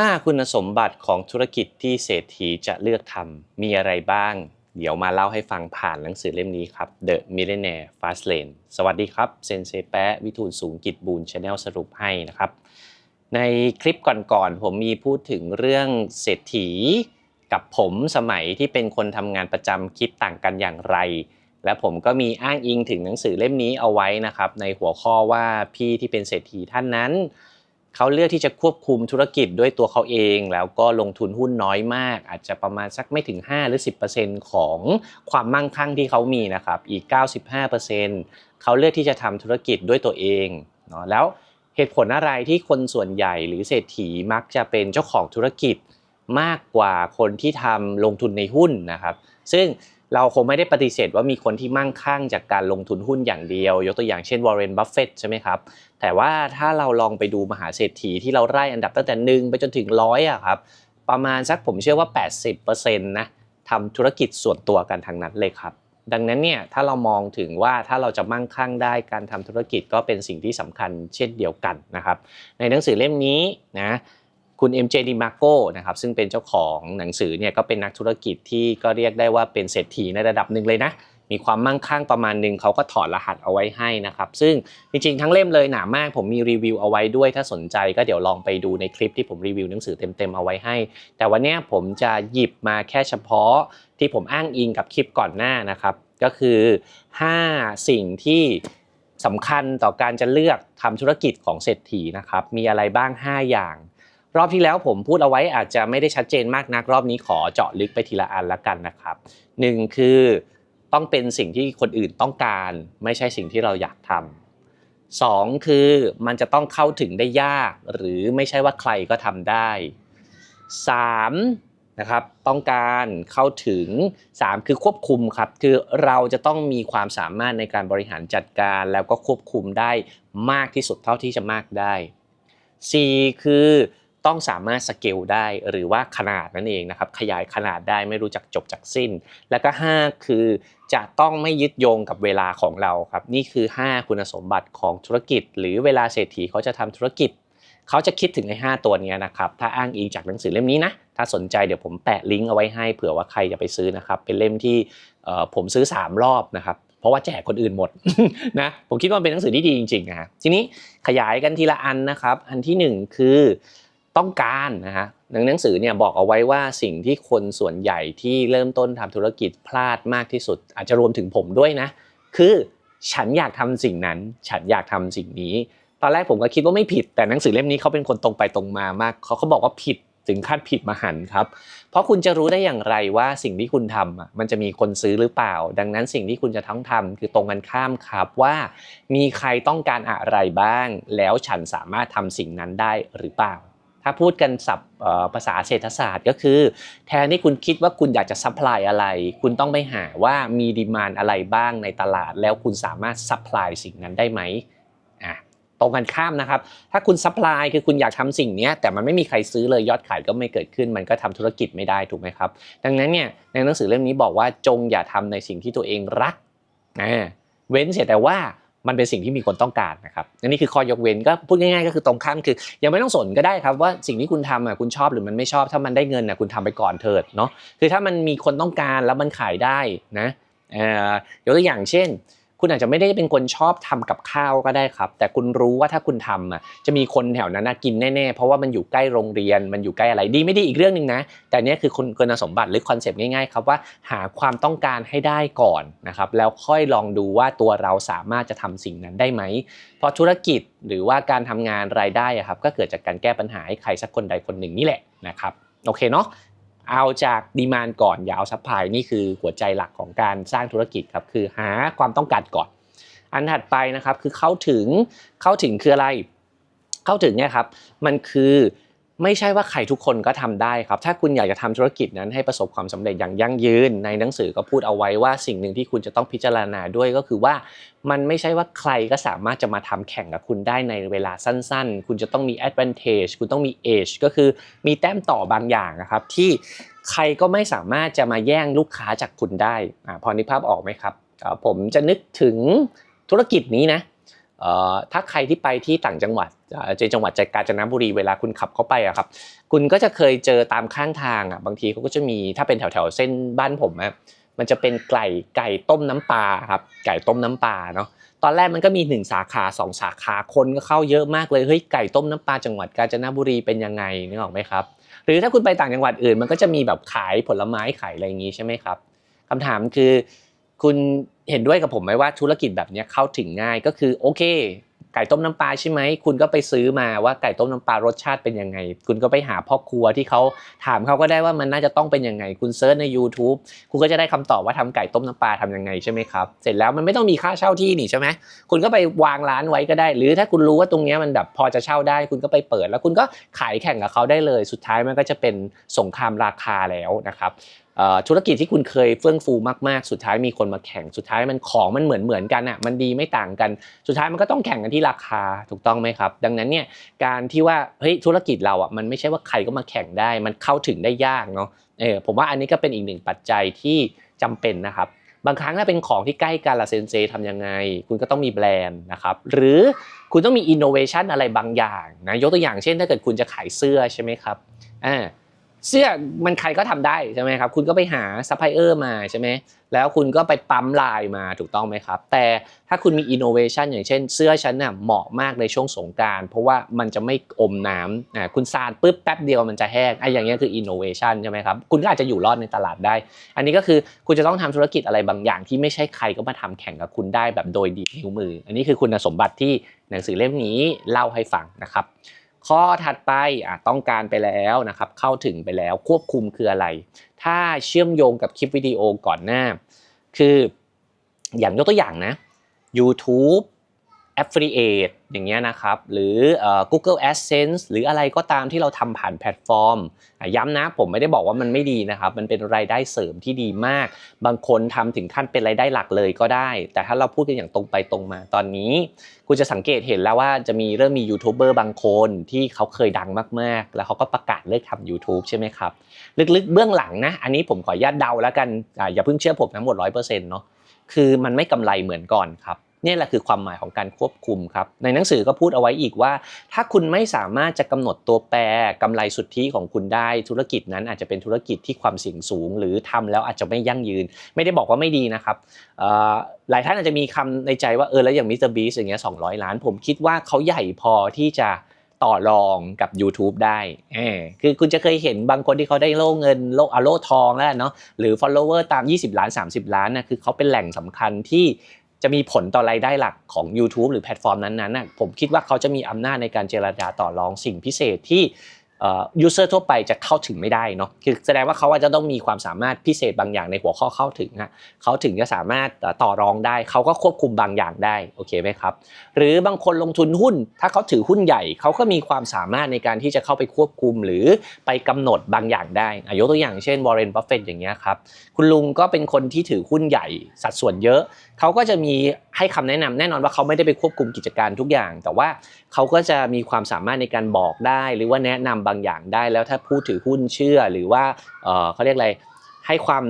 5 คุณสมบัติของธุรกิจที่เศรษฐีจะเลือกทำมีอะไรบ้าง เดี๋ยวมาเล่าให้ฟังผ่านหนังสือเล่มนี้ครับ The Millionaire Fast Lane สวัสดีครับ เซนเซแปะวิทูลสูงกิจบูลชาแนลสรุปให้นะครับ ในคลิปก่อนๆ ผมมีพูดถึงเรื่องเศรษฐี กับผมสมัยที่เป็นคนทำงานประจำคิดต่างกันอย่างไร และผมก็มีอ้างอิงถึงหนังสือเล่มนี้เอาไว้นะครับ ในหัวข้อว่าพี่ที่เป็นเศรษฐีท่านนั้น เขาเลือกที่จะควบคุมธุรกิจด้วยตัวเขาเอง แล้วก็ลงทุนหุ้นน้อยมาก อาจจะประมาณสักไม่ถึง 5 หรือ 10%ของความมั่งคั่งที่เขามีนะครับอีก 95%เขาเลือกที่จะทำธุรกิจด้วยตัวเองเนาะแล้วเหตุผลอะไรที่คนส่วนใหญ่หรือเศรษฐีมักจะเป็นเจ้าของธุรกิจมากกว่าคนที่ทำลงทุนในหุ้นนะครับ ซึ่ง เราคงไม่ได้ปฏิเสธว่ามีคนที่มั่งคั่งจากการลงทุนหุ้นอย่างเดียว ยกตัวอย่างเช่นวอร์เรนบัฟเฟตใช่ไหมครับ แต่ว่าถ้าเราลองไปดูมหาเศรษฐีที่เราไล่อันดับตั้งแต่หนึ่งไปจนถึงร้อยอะครับ ประมาณสักผมเชื่อว่า 80%นะทำธุรกิจส่วนตัวกันทางนั้นเลยครับ ดังนั้นเนี่ยถ้าเรามองถึงว่าถ้าเราจะมั่งคั่งได้การทำธุรกิจก็เป็นสิ่งที่สำคัญเช่นเดียวกันนะครับ ในหนังสือเล่มนี้นะ คุณ MJ Di Marco นะครับซึ่งเป็นเจ้าของหนังสือเนี่ยก็เป็นนักธุรกิจที่ก็เรียกได้ว่าเป็นเศรษฐีในระดับหนึ่งเลยนะมีความมั่งคั่งประมาณหนึ่งเขาก็ถอดรหัสเอาไว้ให้นะครับ ซึ่งจริงๆทั้งเล่มเลยหนามาก ผมมีรีวิวเอาไว้ด้วย ถ้าสนใจก็เดี๋ยวลองไปดูในคลิปที่ผมรีวิวหนังสือเต็มๆเอาไว้ให้ แต่วันนี้ผมจะหยิบมาแค่เฉพาะที่ผมอ้างอิงกับคลิปก่อนหน้านะครับ ก็คือ 5 สิ่งที่สำคัญต่อการจะเลือกทำธุรกิจของเศรษฐีนะครับมีอะไรบ้าง 5 อย่าง รอบที่แล้วผมพูดเอาไว้อาจจะไม่ได้ชัดเจนมากนัก รอบนี้ขอเจาะลึกไปทีละอันละกันนะครับหนึ่งคือต้องเป็นสิ่งที่คนอื่นต้องการ ไม่ใช่สิ่งที่เราอยากทำสองคือมันจะต้องเข้าถึงได้ยาก หรือไม่ใช่ว่าใครก็ทำได้สามนะครับต้องการเข้าถึงสามคือควบคุมครับคือเราจะต้องมีความสามารถในการบริหารจัดการ แล้วก็ควบคุมได้มากที่สุดเท่าที่จะมากได้ 4 คือ ต้องสามารถสเกลได้หรือว่าขนาดนั่นเองนะครับขยายขนาดได้ไม่รู้จักจบจากสิ้น แล้วก็ 5 คือจะต้องไม่ยึดโยงกับเวลาของเราครับนี่คือ 5 คุณสมบัติของธุรกิจ หรือเวลาเศรษฐีเขาจะทำธุรกิจ เขาจะคิดถึงใน5ตัวนี้นะครับถ้าอ้างอิงจากหนังสือเล่มนี้นะถ้าสนใจเดี๋ยวผมแปะลิงก์เอาไว้ให้เผื่อว่าใครจะไปซื้อนะครับเป็นเล่มที่ผมซื้อ 3 รอบนะครับเพราะว่าแจกคนอื่นหมดนะผมคิดว่าเป็นหนังสือที่ดีจริงๆนะฮะทีนี้ขยายกันทีละอันนะครับ อันที่ 1 คือ ต้องการนะฮะหนังสือเนี่ยบอกเอาไว้ว่าสิ่งที่คนส่วนใหญ่ที่เริ่มต้นทำธุรกิจพลาดมากที่สุด อาจจะรวมถึงผมด้วยนะ คือฉันอยากทำสิ่งนั้น ฉันอยากทำสิ่งนี้ ตอนแรกผมก็คิดว่าไม่ผิด แต่หนังสือเล่มนี้เขาเป็นคนตรงไปตรงมามากเขาเขาบอกว่าผิดถึงขั้นผิดมหันครับ เพราะคุณจะรู้ได้อย่างไรว่าสิ่งที่คุณทำมันจะมีคนซื้อหรือเปล่า ดังนั้นสิ่งที่คุณจะต้องทำคือตรงกันข้ามครับว่า มีใครต้องการอะไรบ้าง แล้วฉันสามารถทำสิ่งนั้นได้หรือเปล่า ถ้าพูดกันศัพท์ภาษาเศรษฐศาสตร์ก็คือ แทนที่คุณคิดว่าคุณอยากจะซัพพลายอะไร คุณต้องไปหาว่ามีดีมานอะไรบ้างในตลาด แล้วคุณสามารถซัพพลายสิ่งนั้นได้ไหมอะตรงกันข้ามนะครับ ถ้าคุณซัพพลายคือคุณอยากทำสิ่งนี้แต่มันไม่มีใครซื้อเลยยอดขายก็ไม่เกิดขึ้น มันก็ทำธุรกิจไม่ได้ถูกไหมครับ ดังนั้นเนี่ยในหนังสือเล่มนี้บอกว่าจงอย่าทำในสิ่งที่ตัวเองรักนะเว้นเสียแต่ว่า มันเป็นสิ่งที่มีคนต้องการนะครับอันนี้คือข้อยกเว้นก็พูดง่ายๆ ก็คือตรงข้ามคือ ยังไม่ต้องสนก็ได้ครับว่าสิ่งที่คุณทำอะคุณชอบหรือมันไม่ชอบถ้ามันได้เงินอะคุณทำไปก่อนเถิดเนาะคือถ้ามันมีคนต้องการแล้วมันขายได้นะเอ่อยกตัวอย่างเช่น คุณอาจจะไม่ได้เป็นคนชอบทำกับข้าวก็ได้ครับ แต่คุณรู้ว่าถ้าคุณทำอะจะมีคนแถวนั้นกินแน่ๆ เพราะว่ามันอยู่ใกล้โรงเรียนมันอยู่ใกล้อะไรดีไม่ดีอีกเรื่องหนึ่งนะ แต่เนี้ยคือคุณสมบัติหรือคอนเซปต์ง่ายๆครับว่าหาความต้องการให้ได้ก่อนนะครับแล้วค่อยลองดูว่าตัวเราสามารถจะทำสิ่งนั้นได้ไหมเพราะธุรกิจหรือว่าการทำงานรายได้อะครับก็เกิดจากการแก้ปัญหาให้ใครสักคนใดคนหนึ่งนี่แหละนะครับโอเคเนาะ เอาจากดีมานก่อนอย่าเอาซัพพลายนี่คือหัวใจหลักของการสร้างธุรกิจครับคือหาความต้องการก่อน อันถัดไปนะครับคือเข้าถึงเข้าถึงคืออะไร เข้าถึงเนี่ยครับมันคือ ไม่ใช่ว่าใครทุกคนก็ทำได้ครับ ถ้าคุณอยากจะทำธุรกิจนั้นให้ประสบความสำเร็จอย่างยั่งยืน ในหนังสือก็พูดเอาไว้ว่าสิ่งหนึ่งที่คุณจะต้องพิจารณาด้วยก็คือว่า มันไม่ใช่ว่าใครก็สามารถจะมาทำแข่งกับคุณได้ในเวลาสั้นๆ คุณจะต้องมี advantage คุณต้องมี edge ก็คือมีแต้มต่อบางอย่างนะครับที่ใครก็ไม่สามารถจะมาแย่งลูกค้าจากคุณได้อพอนึกภาพออกไหมครับ ผมจะนึกถึงธุรกิจนี้นะ ถ้าใครที่ไปที่ต่างจังหวัดเอ่อในจังหวัดกาญจนบุรีเวลาคุณขับเข้าไปอะครับ คุณก็จะเคยเจอตามข้างทางอะบางทีเขาก็จะมีถ้าเป็นแถวแถวๆเส้นบ้านผมอะมันจะเป็นไก่ไก่ต้มน้ำปลาครับไก่ต้มน้ำปลาเนาะตอนแรกมันก็มีหนึ่งสาขาสองสาขาคนก็เข้าเยอะมากเลยเฮ้ยไก่ต้มน้ำปลาจังหวัดกาญจนบุรีเป็นยังไงนึกออกไหมครับหรือถ้าคุณไปต่างจังหวัดอื่นมันก็จะมีแบบขายผลไม้ขายอะไรอย่างนี้ใช่ไหมครับคำถามคือคุณ เห็นด้วยกับผมไหมว่าธุรกิจแบบนี้เข้าถึงง่ายก็คือโอเค ไก่ต้มน้ำปลาใช่ไหมคุณก็ไปซื้อมาว่าไก่ต้มน้ำปลารสชาติเป็นยังไง คุณก็ไปหาพ่อครัวที่เขาถามเขาก็ได้ว่ามันน่าจะต้องเป็นยังไง คุณเซิร์ชใน YouTube คุณก็จะได้คำตอบว่าทำไก่ต้มน้ำปลาทำยังไงใช่ไหมครับเสร็จแล้วมันไม่ต้องมีค่าเช่าที่นี่ใช่ไหมคุณก็ไปวางร้านไว้ก็ได้ หรือถ้าคุณรู้ว่าตรงนี้มันแบบพอจะเช่าได้ คุณก็ไปเปิด แล้วคุณก็ขายแข่งกับเขาได้เลย สุดท้ายมันก็จะเป็นสงครามราคาแล้วนะครับ ธุรกิจที่คุณเคยเฟื่องฟูมากๆ สุดท้ายมีคนมาแข่ง สุดท้ายมันของมันเหมือนเหมือนกันอะ มันดีไม่ต่างกัน สุดท้ายมันก็ต้องแข่งกันที่ราคา ถูกต้องไหมครับ ดังนั้นเนี่ย การที่ว่า เฮ้ย ธุรกิจเราอะ มันไม่ใช่ว่าใครก็มาแข่งได้ มันเข้าถึงได้ยากเนาะ เออ ผมว่าอันนี้ก็เป็นอีกหนึ่งปัจจัยที่จำเป็นนะครับ บางครั้งถ้าเป็นของที่ใกล้กันละเซนเซทำยังไง คุณก็ต้องมีแบรนด์นะครับ หรือคุณต้องมีอินโนเวชันอะไรบางอย่างนะ ยกตัวอย่างเช่น ถ้าเกิดคุณจะขายเสื้อใช่ไหมครับ อ่า เสื้อมันใครก็ทำได้ใช่ไหมครับ คุณก็ไปหาซัพพลายเออร์มาใช่ไหมแล้วคุณก็ไปปั๊มลายมาถูกต้องไหมครับ แต่ถ้าคุณมีอินโนเวชันอย่างเช่น เสื้อฉันน่ะเหมาะมากในช่วงสงการเพราะว่ามันจะไม่อมน้ำอ่าคุณสาดปุ๊บแป๊บเดียวมันจะแห้งไอ้อย่างเงี้ยคืออินโนเวชันใช่ไหมครับ คุณก็อาจจะอยู่รอดในตลาดได้ อันนี้ก็คือคุณจะต้องทำธุรกิจอะไรบางอย่าง ที่ไม่ใช่ใครก็มาทำแข่งกับคุณได้แบบโดยดีนิ้วมือ อันนี้คือคุณสมบัติที่หนังสือเล่มนี้เล่าให้ฟังนะครับ ข้อถัดไปต้องการไปแล้วนะครับเข้าถึงไปแล้วควบคุมคืออะไร ถ้าเชื่อมโยงกับคลิปวิดีโอก่อนหน้า คืออย่างยกตัวอย่างนะ YouTube Affiliate อย่างเงี้ยนะครับ หรือ Google AdSense หรืออะไรก็ตามที่เราทำผ่านแพลตฟอร์ม ย้ำนะผมไม่ได้บอกว่ามันไม่ดีนะครับ มันเป็นรายได้เสริมที่ดีมาก บางคนทำถึงขั้นเป็นรายได้หลักเลยก็ได้ แต่ถ้าเราพูดกันอย่างตรงไปตรงมาตอนนี้ คุณจะสังเกตเห็นแล้วว่าจะมีเริ่มมียูทูบเบอร์บางคนที่เขาเคยดังมากๆ แล้วเขาก็ประกาศเลิกทำ YouTube ใช่ไหมครับ ลึกๆ เบื้องหลังนะ อันนี้ผมขออนุญาตเดาแล้วกันออย่าเพิ่งเชื่อผมทั้งหมดร้อยเปอร์เซ็นต์เนาะคือมันไม่กำไรเหมือนก่อนครับ นี่แหละคือความหมายของการควบคุมครับ ในหนังสือก็พูดเอาไว้อีกว่า ถ้าคุณไม่สามารถจะกำหนดตัวแปรกำไรสุทธิของคุณได้ธุรกิจนั้นอาจจะเป็นธุรกิจที่ความเสี่ยงสูง หรือทำแล้วอาจจะไม่ยั่งยืน ไม่ได้บอกว่าไม่ดีนะครับหลายท่านอาจจะมีคำในใจว่าเออแล้วอย่างมิสเตอร์บีสอย่างเงี้ยสองล้าน ผมคิดว่าเขาใหญ่พอที่จะต่อรองกับ YouTube ได้ คือคุณจะเคยเห็นบางคนที่เขาได้โล่เงินโล่อะโล่ทองแล้วเนาะ หรือ follower ตาม 20 ล้าน 30 ล้านนะ คือเขาเป็นแหล่งสำคัญที่ จะมีผลต่อรายได้หลักของ YouTube หรือแพลตฟอร์มนั้นๆน่ะผมคิดว่าเขาจะมีอำนาจในการเจรจาต่อรองสิ่งพิเศษที่ ยูเซอร์ทั่วไปจะเข้าถึงไม่ได้เนาะคือแสดงว่าเขาอาจจะต้องมีความสามารถพิเศษบางอย่างในหัวข้อเข้าถึงฮะเขาถึงจะสามารถต่อรองได้เขาก็ควบคุมบางอย่างได้โอเคไหมครับหรือบางคนลงทุนหุ้น ถ้าเขาถือหุ้นใหญ่เขาก็มีความสามารถในการที่จะเข้าไปควบคุมหรือไปกำหนดบางอย่างได้อะยกตัวอย่างเช่นวอร์เรนบัฟเฟตอย่างเงี้ยครับคุณลุงก็เป็นคนที่ถือหุ้นใหญ่สัดส่วนเยอะเขาก็จะมีให้คำแนะนำแน่นอนว่าเขาไม่ได้ไปควบคุมกิจการทุกอย่าง แต่ว่าเขาก็จะมีความสามารถในการบอกได้ หรือว่าแนะนำบางอย่างได้ แล้วถ้าผู้ถือหุ้นเชื่อหรือว่าเออเขาเรียกอะไรให้ความ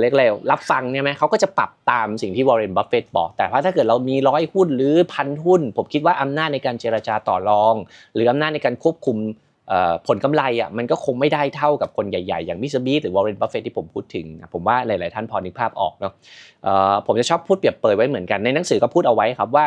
เรียกอะไรรับฟังเนี่ยไหมเขาก็จะปรับตามสิ่งที่วอร์เรนบัฟเฟตบอก แต่ว่าถ้าเกิดเรามีร้อยหุ้นหรือพันหุ้น ผมคิดว่าอำนาจในการเจรจาต่อรอง หรืออำนาจในการควบคุม ผลกำไรอะมันก็คงไม่ได้เท่ากับคนใหญ่ๆ อย่างมิสเตอร์บีหรือวอร์เรนบัฟเฟตที่ผมพูดถึง ผมว่าหลายๆท่านพอนึกภาพออกเนาะผมจะชอบพูดเปรียบเปยไว้เหมือนกันในหนังสือก็พูดเอาไว้ครับว่า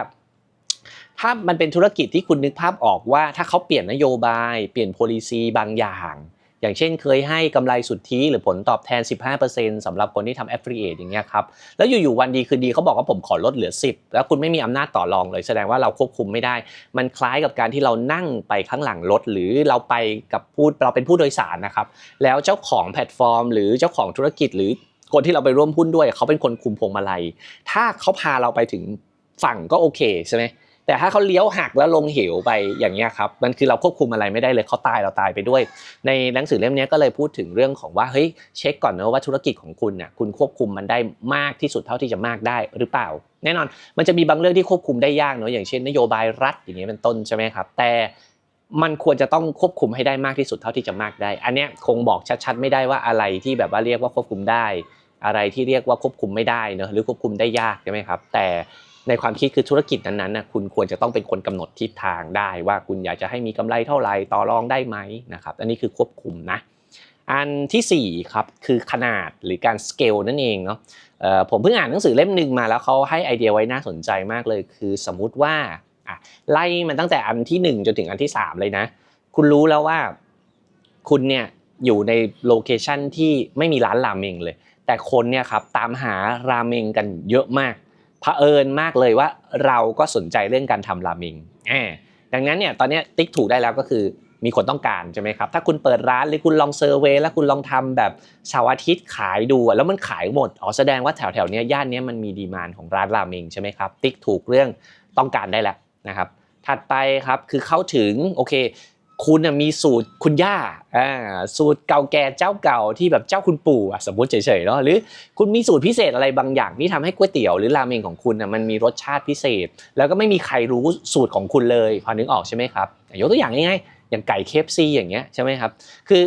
ถ้ามันเป็นธุรกิจที่คุณนึกภาพออกว่า ถ้าเขาเปลี่ยนนโยบาย เปลี่ยน policy บางอย่าง อย่างเช่นเคยให้กำไรสุทธิหรือผลตอบแทน 15%สำหรับคนที่ทำ affiliate อย่างเงี้ยครับ แล้วอยู่ๆวันดีคืนดีเขาบอกว่าผมขอลดเหลือ 10 แล้วคุณไม่มีอำนาจต่อรองเลย แสดงว่าเราควบคุมไม่ได้ มันคล้ายกับการที่เรานั่งไปข้างหลังรถ หรือเราไปกับผู้เราเป็นผู้โดยสารนะครับ แล้วเจ้าของแพลตฟอร์ม หรือเจ้าของธุรกิจ หรือคนที่เราไปร่วมหุ้นด้วยเขาเป็นคนคุมพวงมาลัย ถ้าเขาพาเราไปถึงฝั่งก็โอเคใช่ไหม แต่ถ้าเขาเลี้ยวหักแล้วลงเหวไปอย่างเงี้ยครับมันคือเราควบคุมอะไรไม่ได้เลยเขาตายเราตายไปด้วย ในหนังสือเล่มนี้ก็เลยพูดถึงเรื่องของว่าเฮ้ยเช็คก่อนนะว่าธุรกิจของคุณเนี่ยคุณควบคุมมันได้มากที่สุดเท่าที่จะมากได้หรือเปล่า แน่นอนมันจะมีบางเรื่องที่ควบคุมได้ยากเนาะอย่างเช่น นโยบายรัฐอย่างเงี้ยเป็นต้นใช่ไหมครับแต่มันควรจะต้องควบคุมให้ได้มากที่สุดเท่าที่จะมากได้ อันเนี้ยคงบอกชัดๆ ไม่ได้ว่าอะไรที่แบบว่าเรียกว่าควบคุมได้ อะไรที่เรียกว่าควบคุมไม่ได้เนอะหรือควบคุมได้ยากใช่ไหมครับ แต่ ในความคิดคือธุรกิจนั้นๆนะคุณควรจะต้องเป็นคนกำหนดทิศทางได้ ว่าคุณอยากจะให้มีกำไรเท่าไหร่ต่อรองได้ไหมนะครับอันนี้คือควบคุมนะอันทีสี่4ครับคือขนาดหรือการสเกลนั่นเองเนาะผมเพิ่งอ่านหนังสือเล่มหนึ่งมาแล้วเขาให้ไอเดียไว้น่าสนใจมากเลย คือสมมุติว่าไล่มันตั้งแต่อันที่ 1 จนถึงอันที่ 3 เลยนะ คุณรู้แล้วว่าคุณเนี่ยอยู่ในโลเคชันที่ไม่มีร้านราเมงเลย แต่คนเนี่ยครับตามหาราเมงกันเยอะมาก เผอิญมากเลยว่าเราก็สนใจเรื่องการทำราเมงอ่าดังนั้นเนี่ยตอนนี้ติ๊กถูกได้แล้วก็คือมีคนต้องการใช่ไหมครับ ถ้าคุณเปิดร้านหรือคุณลองเซอร์เวยแล้วคุณลองทำแบบเสาร์อาทิตย์ขายดูแล้วมันขายหมดอ๋อแสดงว่าแถวแถวๆเนี้ยย่านเนี้ยมันมีดีมานของร้านราเมงใช่ไหมครับติ๊กถูกเรื่องต้องการได้แล้วนะครับถัดไปครับคือเข้าถึงโอเค คุณมีสูตรคุณย่าอ่าสูตรเก่าแก่เจ้าเก่าที่แบบเจ้าคุณปู่สมมติเฉยๆเนาะหรือคุณมีสูตรพิเศษอะไรบางอย่างที่ทำให้ก๋วยเตี๋ยวหรือราเมงของคุณนะมันมีรสชาติพิเศษ แล้วก็ไม่มีใครรู้สูตรของคุณเลยพอนึกออกใช่ไหมครับยกตัวอย่างง่ายๆอย่างไก่เคฟซีอย่างเงี้ยใช่ไหมครับคือ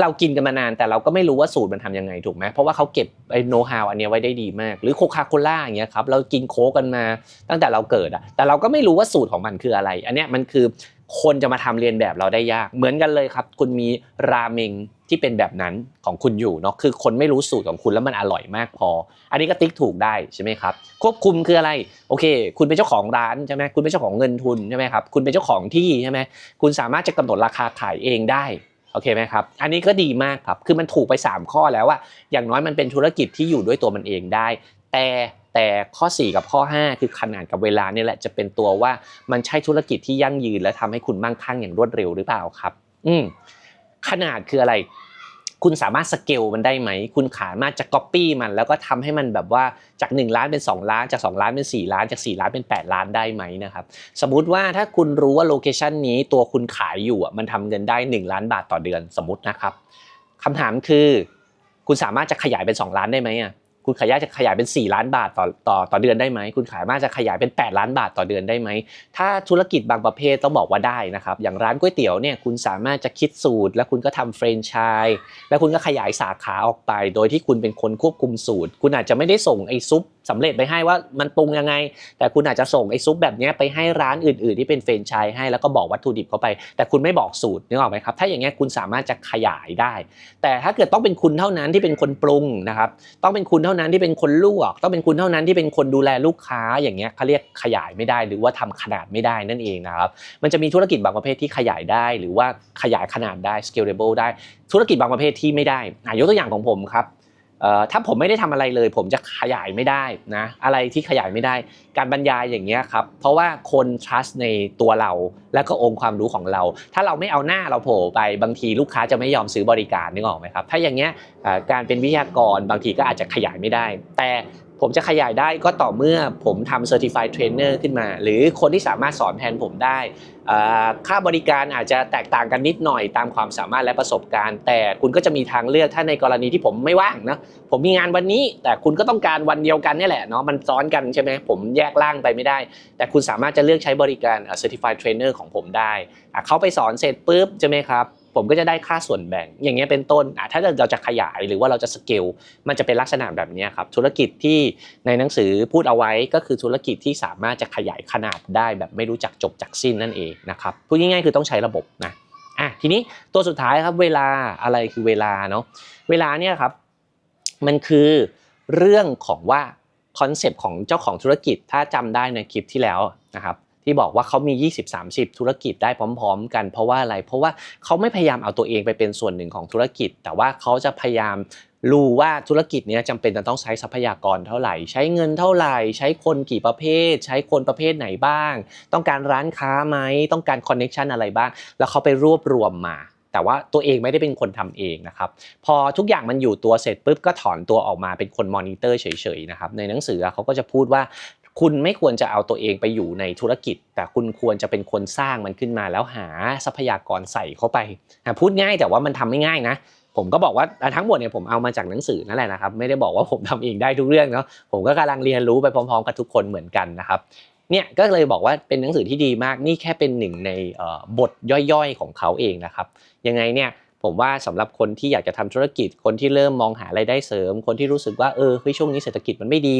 เรากินกันมานานแต่เราก็ไม่รู้ว่าสูตรมันทำยังไงถูกไหมเพราะว่าเขาเก็บไอ้โน้ตฮาวอันนี้ไว้ได้ดีมาก หรือโคคาโคล่าอย่างเงี้ยครับเรากินโค้กกันมาตั้งแต่เราเกิดอะแต่เราก็ไม่รู้ว่าสูตรของมันคืออะไร อันเนี้ยมันคือ คนจะมาทำเรียนแบบเราได้ยาก เหมือนกันเลยครับ คุณมีราเมงที่เป็นแบบนั้นของคุณอยู่เนาะคือคนไม่รู้สูตรของคุณแล้วมันอร่อยมากพอ อันนี้ก็ติ๊กถูกได้ใช่ไหมครับควบคุมคืออะไรโอเค คุณเป็นเจ้าของร้านใช่ไหมคุณเป็นเจ้าของเงินทุนใช่ไหมครับคุณเป็นเจ้าของที่ใช่ไหมคุณสามารถจะกำหนดราคาขายเองได้โอเคไหมครับอันนี้ก็ดีมากครับคือมันถูกไป 3 ข้อแล้วว่าอย่างน้อยมันเป็นธุรกิจที่อยู่ด้วยตัวมันเองได้ แต่ แต่ข้อ 4 กับข้อ 5 คือขนาดกับเวลาเนี่ยแหละจะเป็นตัวว่ามันใช่ธุรกิจที่ยั่งยืน และทำให้คุณมั่งคั่งอย่างรวดเร็วหรือเปล่าครับ อืมขนาดคืออะไร คุณสามารถสเกลมันได้ไหม คุณสามารถจะก๊อปปี้มัน แล้วก็ทำให้มันแบบว่าจาก 1 ล้านเป็น 2 ล้าน จาก 2 ล้านเป็น 4 ล้าน จาก 4 ล้านเป็น 8 ล้านได้ไหมนะครับ สมมุติว่าถ้าคุณรู้ว่าโลเคชันนี้ตัวคุณขายอยู่อะมันทำเงินได้ 1 ล้านบาทต่อเดือนสมมตินะครับคำถามคือ คุณสามารถจะขยายเป็น 2 ล้านได้ไหมอะ คุณขยายจะขยายเป็น 4 ล้านบาทต่อต่อต่อเดือนได้ไหมคุณขายมากจะขยายเป็น 8 ล้านบาทต่อเดือนได้ไหมถ้าธุรกิจบางประเภทต้องบอกว่าได้นะครับอย่างร้านก๋วยเตี๋ยวเนี่ยคุณสามารถจะคิดสูตร แล้วคุณก็ทำเฟรนไชส์แล้วคุณก็ขยายสาขาออกไป โดยที่คุณเป็นคนควบคุมสูตร คุณอาจจะไม่ได้ส่งไอ้ซุป สำเร็จไปให้ว่ามันปรุงยังไง แต่คุณอาจจะส่งไอ้ซุปแบบนี้ไปให้ร้านอื่น ๆ ที่เป็นเฟรนไชส์ให้แล้วก็บอกวัตถุดิบเข้าไป แต่คุณไม่บอกสูตรนึกออกไหมครับถ้าอย่างเงี้ยคุณสามารถจะขยายได้ แต่ถ้าเกิดต้องเป็นคุณเท่านั้นที่เป็นคนปรุงนะครับต้องเป็นคุณเท่านั้นที่เป็นคนลวก ต้องเป็นคุณเท่านั้นที่เป็นคนดูแลลูกค้าอย่างเงี้ยเขาเรียกขยายไม่ได้ หรือว่าทำขนาดไม่ได้นั่นเองนะครับมันจะมีธุรกิจบางประเภทที่ขยายได้ หรือว่าขยายขนาดได้ scalable ได้ ธุรกิจบางประเภทที่ไม่ได้อยกตัวอย่างของผมครับ ถ้าผมไม่ได้ทำอะไรเลย ผมจะขยายไม่ได้นะอะไรที่ขยายไม่ได้ การบรรยายอย่างเงี้ยครับเพราะว่าคน trust ในตัวเรา และก็องค์ความรู้ของเรา ถ้าเราไม่เอาหน้าเราโผล่ไปบางทีลูกค้าจะไม่ยอมซื้อบริการนึกออกไหมครับถ้าอย่างเงี้ยการเป็นวิทยากรบางทีก็อาจจะขยายไม่ได้ แต่ ผมจะขยายได้ก็ต่อเมื่อผมทำ Certified Trainer ขึ้นมา หรือคนที่สามารถสอนแทนผมได้ ค่าบริการอาจจะแตกต่างกันนิดหน่อยตามความสามารถและประสบการณ์ แต่คุณก็จะมีทางเลือกถ้าในกรณีที่ผมไม่ว่างนะผมมีงานวันนี้ แต่คุณก็ต้องการวันเดียวกันนี่แหละเนาะมันซ้อนกันใช่ไหมผมแยกล่างไปไม่ได้ แต่คุณสามารถจะเลือกใช้บริการเอ่อ Certified Trainer ของผมได้เขาไปสอนเสร็จปุ๊บใช่ไหมครับ ผมก็จะได้ค่าส่วนแบ่ง อย่างเงี้ยเป็นต้นอะถ้าเราจะขยายหรือว่าเราจะสเกลมันจะเป็นลักษณะแบบนี้ครับธุรกิจที่ในหนังสือพูดเอาไว้ก็คือธุรกิจที่สามารถจะขยายขนาดได้แบบไม่รู้จักจบจักสิ้นนั่นเองนะครับพูดง่ายๆคือต้องใช้ระบบนะอะทีนี้ตัวสุดท้ายครับเวลาอะไรคือเวลาเนาะเวลาเนี่ยครับมันคือเรื่องของว่าคอนเซปต์ของเจ้าของธุรกิจถ้าจำได้ในคลิปที่แล้วนะครับ ที่บอกว่าเขามี 20-30 ธุรกิจได้พร้อม ๆ กันเพราะว่าอะไร เพราะว่าเขาไม่พยายามเอาตัวเองไปเป็นส่วนหนึ่งของธุรกิจ แต่ว่าเขาจะพยายามรู้ว่าธุรกิจเนี้ยจำเป็นจะต้องใช้ทรัพยากรเท่าไหร่ ใช้เงินเท่าไหร่ ใช้คนกี่ประเภท ใช้คนประเภทไหนบ้าง ต้องการร้านค้าไหมต้องการคอนเน็ชันอะไรบ้าง แล้วเขาไปรวบรวมมาแต่ว่าตัวเองไม่ได้เป็นคนทำเองนะครับ พอทุกอย่างมันอยู่ตัวเสร็จปุ๊บก็ถอนตัวออกมาเป็นคนมอนิเตอร์เฉยๆนะครับ ในหนังสือเขาก็จะพูดว่า คุณไม่ควรจะเอาตัวเองไปอยู่ในธุรกิจ แต่คุณควรจะเป็นคนสร้างมันขึ้นมา แล้วหาทรัพยากรใส่เข้าไปพูดง่ายแต่ว่ามันทำไม่ง่ายนะผมก็บอกว่าทั้งหมดเนี่ยผมเอามาจากหนังสือนั่นแหละนะครับไม่ได้บอกว่าผมทำเองได้ทุกเรื่องเนาะผมก็กำลังเรียนรู้ไปพร้อมๆกับทุกคนเหมือนกันนะครับเนี่ยก็เลยบอกว่าเป็นหนังสือที่ดีมากนี่แค่เป็นหนึ่งในบทย่อยๆของเขาเองนะครับยังไงเนี่ย ผมว่าสำหรับคนที่อยากจะทำธุรกิจ คนที่เริ่มมองหารายได้เสริม คนที่รู้สึกว่าเออเฮ้ยช่วงนี้เศรษฐกิจมันไม่ดี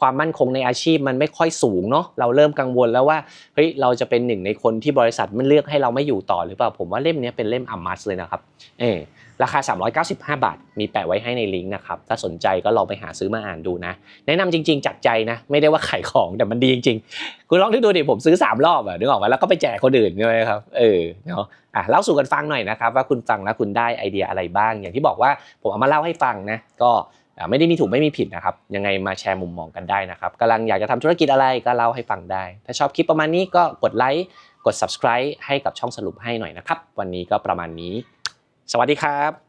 ความมั่นคงในอาชีพมันไม่ค่อยสูงเนาะเราเริ่มกังวลแล้วว่าเฮ้ยเราจะเป็นหนึ่งในคนที่บริษัทมันเลือกให้เราไม่อยู่ต่อหรือเปล่าผมว่าเล่มนี้เป็นเล่มอัมมัสเลยนะครับเออ ราคา 395 บาท มีแปะไว้ให้ในลิงก์นะครับ ถ้าสนใจก็ลองไปหาซื้อมาอ่านดูนะ แนะนำจริง ๆ จากใจนะ ไม่ได้ว่าขายของแต่มันดีจริงๆ คุณลองดูดิผมซื้อ 3 รอบอะนึกออกไหมแล้วก็ไปแจกคนอื่นใช่ไหมครับ เออ เนาะอะเล่าสู่กันฟังหน่อยนะครับ ว่าคุณฟังแล้วคุณได้ไอเดียอะไรบ้าง อย่างที่บอกว่าผมเอามาเล่าให้ฟังนะ ก็ไม่ได้มีถูกไม่มีผิดนะครับ ยังไงมาแชร์มุมมองกันได้นะครับกำลังอยากจะทำธุรกิจอะไรก็เล่าให้ฟังได้ ถ้าชอบคลิปประมาณนี้ก็กดไลค์ กด subscribe ให้กับช่องสรุปให้หน่อยนะครับ วันนี้ก็ประมาณนี้ สวัสดีครับ